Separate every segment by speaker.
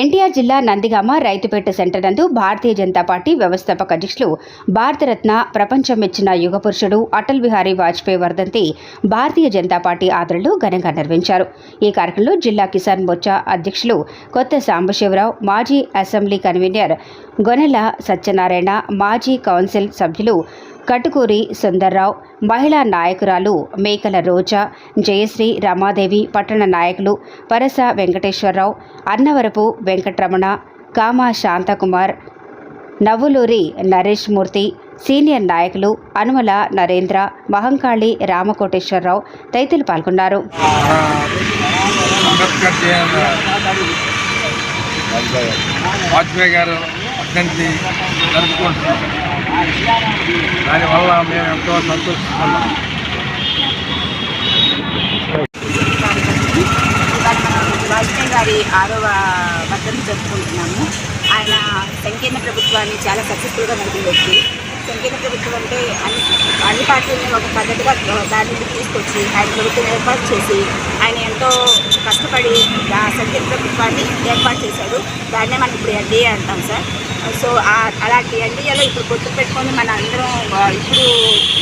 Speaker 1: ఎన్టీఆర్ జిల్లా నందిగామ రైతుపేట సెంటర్ నందు భారతీయ జనతా పార్టీ వ్యవస్థాపక అధ్యక్షులు భారతరత్న ప్రపంచం మెచ్చిన యుగ పురుషుడు అటల్ బిహారీ వాజ్పేయి వర్ధంతి భారతీయ జనతా పార్టీ ఆదరణలో ఘనంగా నిర్వహించారు. ఈ కార్యక్రమంలో జిల్లా కిసాన్ మోర్చా అధ్యక్షులు కొత్త సాంబశివరావు మాజీ అసెంబ్లీ కన్వీనర్ గొనెల సత్యనారాయణ మాజీ కౌన్సిల్ సభ్యులు కటుకూరి సుందర్రావు మహిళా నాయకురాలు మేకల రోజా జయశ్రీ రమాదేవి పట్టణ నాయకులు పరస వెంకటేశ్వరరావు అన్నవరపు వెంకటరమణ కామా శాంతకుమార్ నవ్వులూరి నరేష్ మూర్తి సీనియర్ నాయకులు అనుమల నరేంద్ర మహంకాళి రామకోటేశ్వరరావు తదితరులు పాల్గొన్నారు.
Speaker 2: వాజ్పేయి గారు వర్ధంతి దానివల్ల మేము ఎంతో సంతోషిస్తున్నాం.
Speaker 3: వాజ్పేయి గారి ఆరవ వర్ధంతి జరుపుకుంటున్నాము. ఆయన సంకీర్ణ ప్రభుత్వాన్ని చాలా సక్సెస్ఫుల్గా నడిపిన వ్యక్తి సంకీర్ణ ప్రభుత్వం అంటే అన్ని అన్ని పార్టీలని ఒక పద్ధతిగా దాన్ని తీసుకొచ్చి ఆయన ప్రభుత్వం ఏర్పాటు చేసి ఆయన ఎంతో కష్టపడి ఆ సంకీర్ణ ప్రభుత్వాన్ని ఏర్పాటు చేశాడు. దాన్నే మనం ఇప్పుడు ఎన్డీఏ అంటాం సార్. సో అలాంటి ఎన్డీఏలో ఇప్పుడు గుర్తు పెట్టుకొని మన అందరం ఇప్పుడు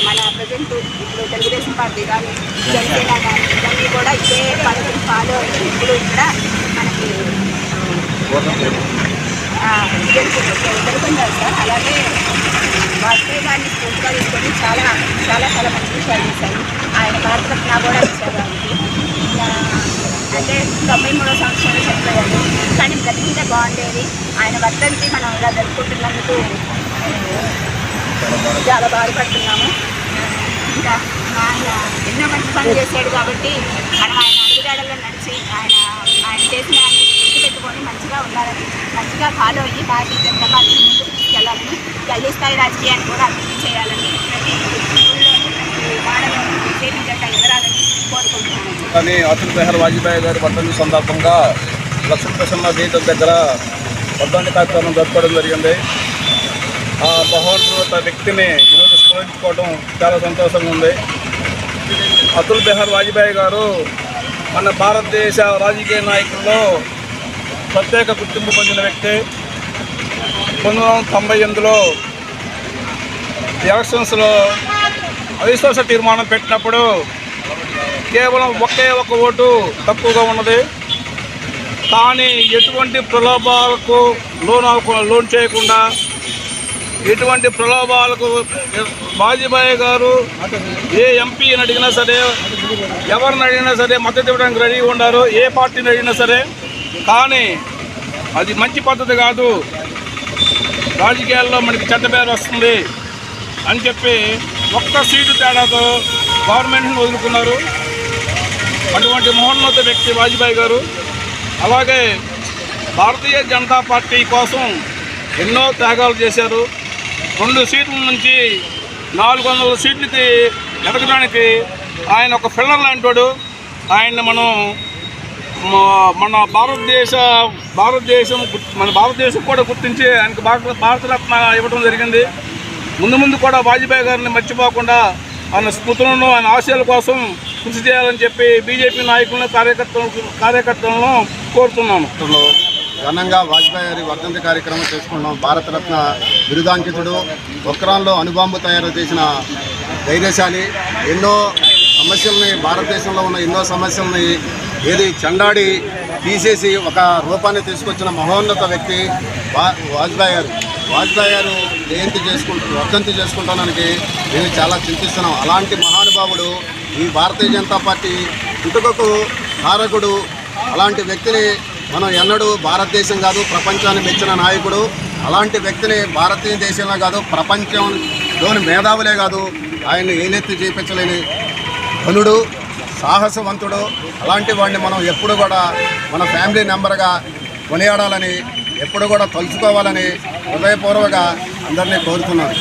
Speaker 3: మన ప్రజెంట్ ఇప్పుడు తెలుగుదేశం పార్టీ కానీ జనసేన కానీ ఇవన్నీ కూడా ఇదే పద్ధతిని ఫాలో అయ్యి ఇప్పుడు ఇక్కడ మనకి జరుగుతుంది. సార్? అలాగే వాజ్పేయి గారిని స్ఫూర్తిగా తీసుకొని చాలా చాలా చాలా మంచి విషయాలు చేశారు. ఆయన భారతరత్న కూడా ఇచ్చారు ఆయనకి అంటే తొంభై మూడో సంవత్సరంలో చనిపోయారు కానీ బ్రతికితే బాగుండేది. ఆయన వర్ధంతి మనం ఇలా జరుపుకుంటున్నందుకు చాలా బాధపడుతున్నాము. ఇంకా ఆయన ఎన్నో మంచి పనులు చేశాడు కాబట్టి మనం ఆయన అడుగుదాడల్లో నడిచి ఆయన ఆయన చేసిన అన్ని గుర్తు పెట్టుకొని మంచిగా ఉండాలని మంచిగా ఫాలో అయ్యి భారతీయ జనతా పార్టీని ముందుకు గల్లీ స్థాయి రాజకీయాన్ని కూడా అభివృద్ధి చేయాలని ప్రతి ఊళ్ళోనూ ప్రతి వాడలోనూ బీజేపీ జెండా ఎగరాలని కోరుకుంటున్నాను
Speaker 2: కానీ అటల్ బిహారీ వాజ్పేయి గారి వర్ధంతి సందర్భంగా లక్ష్మీ ప్రసన్న థియేటర్ దగ్గర వర్ధంతి కార్యక్రమం జరపడం జరిగింది. ఆ మహోన్నత వ్యక్తిని ఈరోజు స్మరించుకోవడం చాలా సంతోషంగా ఉంది. అతుల్ బిహార్ వాజ్పేయి గారు మన భారతదేశ రాజకీయ నాయకుల్లో ప్రత్యేక గుర్తింపు పొందిన వ్యక్తి. పంతొమ్మిది వందల తొంభై ఎనిమిదిలో ఎలక్షన్స్లో అవిశ్వాస తీర్మానం పెట్టినప్పుడు కేవలం ఒకే ఒక ఓటు తక్కువగా ఉన్నది. కానీ ఎటువంటి ప్రలోభాలకు లోన్ లోన్ చేయకుండా ఎటువంటి ప్రలోభాలకు వాజ్పేయి గారు ఏ ఎంపీని అడిగినా సరే ఎవరిని అడిగినా సరే మద్దతు ఇవ్వడానికి రెడీగా ఉండారు ఏ పార్టీని అడిగినా సరే. కానీ అది మంచి పద్ధతి కాదు. రాజకీయాల్లో మనకి చెడ్డ పేరు వస్తుంది అని చెప్పి ఒక్క సీటు తేడాతో గవర్నమెంట్ని వదులుకున్నారు. అటువంటి మహోన్నత వ్యక్తి వాజ్పేయి గారు అలాగే భారతీయ జనతా పార్టీ కోసం ఎన్నో త్యాగాలు చేశారు. రెండు సీట్ల నుంచి నాలుగు వందల సీట్లకి ఎదగడానికి ఆయన ఒక ఫిల్లర్ లాంటివాడు ఆయన్ని మనం మన భారతదేశ భారతదేశం మన భారతదేశం కూడా గుర్తించి ఆయనకు భారత భారతరత్న ఇవ్వడం జరిగింది. ముందు ముందు కూడా వాజ్పేయి గారిని మర్చిపోకుండా ఆయన స్మృతులను ఆయన ఆశయాల కోసం కృషి చేయాలని చెప్పి బీజేపీ నాయకులను కార్యకర్తలను కార్యకర్తలను కోరుతున్నాను.
Speaker 4: ఘనంగా వాజ్పేయి గారి వర్ధంతి కార్యక్రమం చేసుకున్నాం. భారతరత్న బిరుదాంకితుడు ఒక్రాన్లో అణుబాంబు తయారు చేసిన ధైర్యశాలి. ఎన్నో సమస్యల్ని భారతదేశంలో ఉన్న ఎన్నో సమస్యల్ని ఏది చండాడి తీసేసి ఒక రూపాన్ని తీసుకొచ్చిన మహోన్నత వ్యక్తి వా వాజ్పేయి గారు. వాజ్పేయి గారు జయంతి చేసుకుంటూ వర్ధంతి చేసుకుంటానికి మేము చాలా చింతిస్తున్నాం. అలాంటి మహానుభావుడు ఈ భారతీయ జనతా పార్టీ పుట్టుకకు కారకుడు. అలాంటి వ్యక్తిని మనం ఎన్నడూ భారతదేశం కాదు ప్రపంచాన్ని మెచ్చిన నాయకుడు. అలాంటి వ్యక్తిని భారతీయ దేశంలో కాదు ప్రపంచంలోని మేధావులే కాదు ఆయన్ని ఏలెత్తి చేపించలేని ధనుడు సాహసవంతుడు. అలాంటి వాడిని మనం ఎప్పుడు కూడా మన ఫ్యామిలీ మెంబర్గా కొనియాడాలని ఎప్పుడు కూడా తలుచుకోవాలని హృదయపూర్వక అందరినీ కోరుతున్నాను.